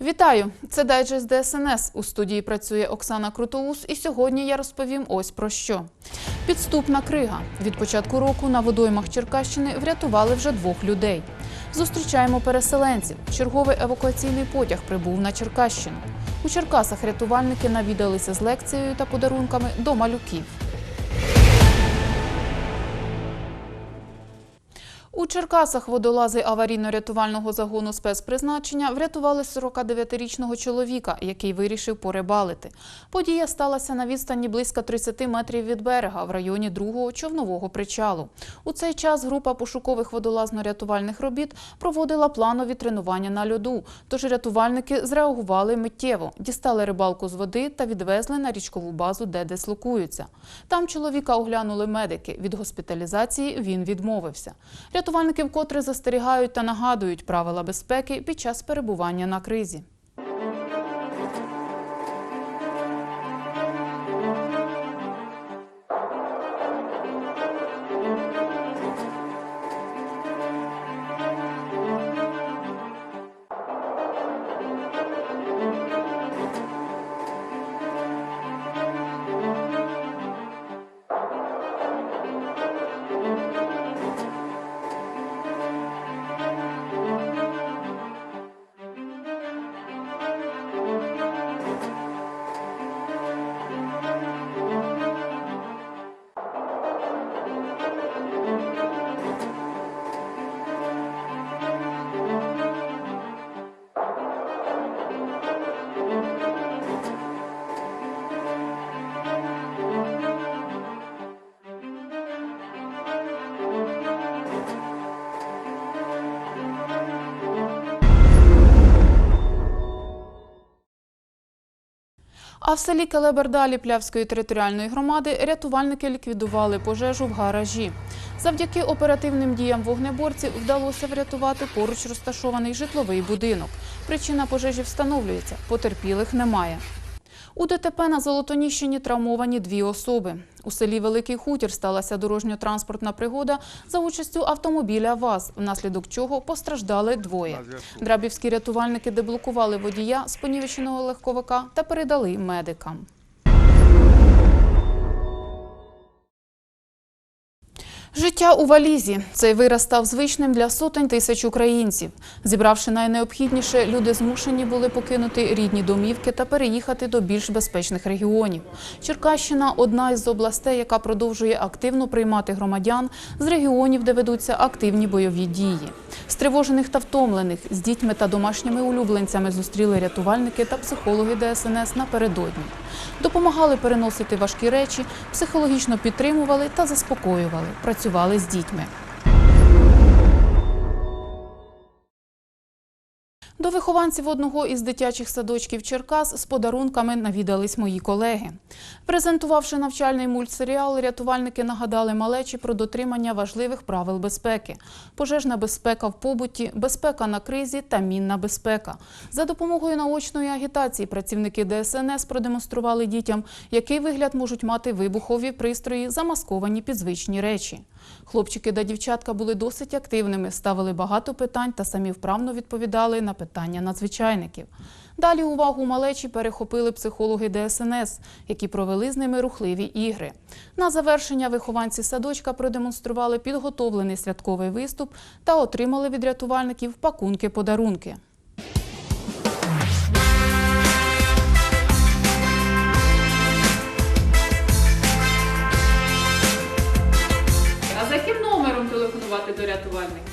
Вітаю! Це дайджест ДСНС. У студії працює Оксана Крутоус, і сьогодні я розповім ось про що. Підступна крига. Від початку року на водоймах Черкащини врятували вже двох людей. Зустрічаємо переселенців. Черговий евакуаційний потяг прибув на Черкащину. У Черкасах рятувальники навідалися з лекцією та подарунками до малюків. У Черкасах водолази аварійно-рятувального загону спецпризначення врятували 49-річного чоловіка, який вирішив порибалити. Подія сталася на відстані близько 30 метрів від берега в районі другого човнового причалу. У цей час група пошукових водолазно-рятувальних робіт проводила планові тренування на льоду. Тож рятувальники зреагували миттєво, дістали рибалку з води та відвезли на річкову базу, де дислокуються. Там чоловіка оглянули медики. Від госпіталізації він відмовився. Рятувальники вкотре застерігають та нагадують правила безпеки під час перебування на кризі. А в селі Келебердалі Плявської територіальної громади рятувальники ліквідували пожежу в гаражі. Завдяки оперативним діям вогнеборців вдалося врятувати поруч розташований житловий будинок. Причина пожежі встановлюється, потерпілих немає. У ДТП на Золотоніщині травмовані дві особи. У селі Великий Хутір сталася дорожньо-транспортна пригода за участю автомобіля ВАЗ, внаслідок чого постраждали двоє. Драбівські рятувальники деблокували водія з понівеченого легковика та передали медикам. Життя у валізі. Цей вираз став звичним для сотень тисяч українців. Зібравши найнеобхідніше, люди змушені були покинути рідні домівки та переїхати до більш безпечних регіонів. Черкащина одна із областей, яка продовжує активно приймати громадян з регіонів, де ведуться активні бойові дії. Стривожених та втомлених з дітьми та домашніми улюбленцями зустріли рятувальники та психологи ДСНС напередодні. Допомагали переносити важкі речі, психологічно підтримували та заспокоювали, працювали з дітьми. До вихованців одного із дитячих садочків Черкас з подарунками навідались мої колеги. Презентувавши навчальний мультсеріал, рятувальники нагадали малечі про дотримання важливих правил безпеки: пожежна безпека в побуті, безпека на кризі та мінна безпека. За допомогою наочної агітації працівники ДСНС продемонстрували дітям, який вигляд можуть мати вибухові пристрої, замасковані під звичні речі. Хлопчики та дівчатка були досить активними, ставили багато питань та самі вправно відповідали на питання надзвичайників. Далі увагу малечі перехопили психологи ДСНС, які провели з ними рухливі ігри. На завершення вихованці садочка продемонстрували підготовлений святковий виступ та отримали від рятувальників пакунки-подарунки. overwhelming.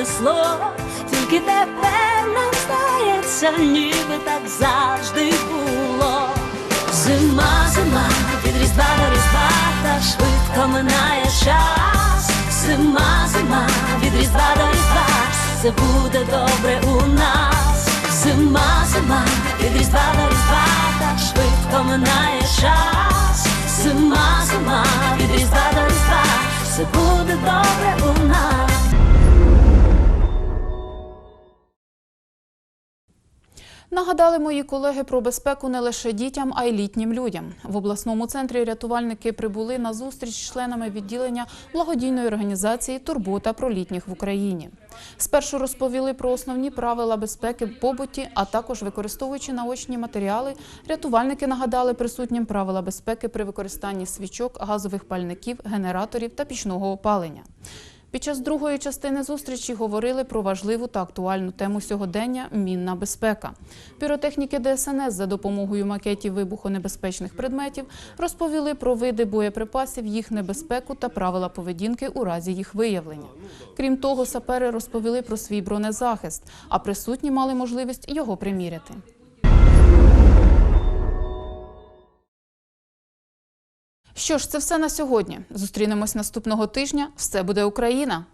понесло, тільки тепер нам здається, ніби так завжди було. Зима, зима, від різдва до різдва, та швидко минає час. Зима, зима, від різдва до різдва, все буде добре у нас. Зима, зима, від різдва до різдва, так швидко минає час. Зима, зима, від різдва до різдва, все буде добре у нас. Нагадали мої колеги про безпеку не лише дітям, а й літнім людям. В обласному центрі рятувальники прибули на зустріч з членами відділення благодійної організації Турбота про літніх в Україні. Спершу розповіли про основні правила безпеки в побуті, а також використовуючи наочні матеріали, рятувальники нагадали присутнім правила безпеки при використанні свічок, газових пальників, генераторів та пічного опалення. Під час другої частини зустрічі говорили про важливу та актуальну тему сьогодення мінна безпека. Піротехніки ДСНС за допомогою макетів вибухонебезпечних предметів розповіли про види боєприпасів, їх небезпеку та правила поведінки у разі їх виявлення. Крім того, сапери розповіли про свій бронезахист, а присутні мали можливість його приміряти. Що ж, це все на сьогодні. Зустрінемось наступного тижня. Все буде Україна!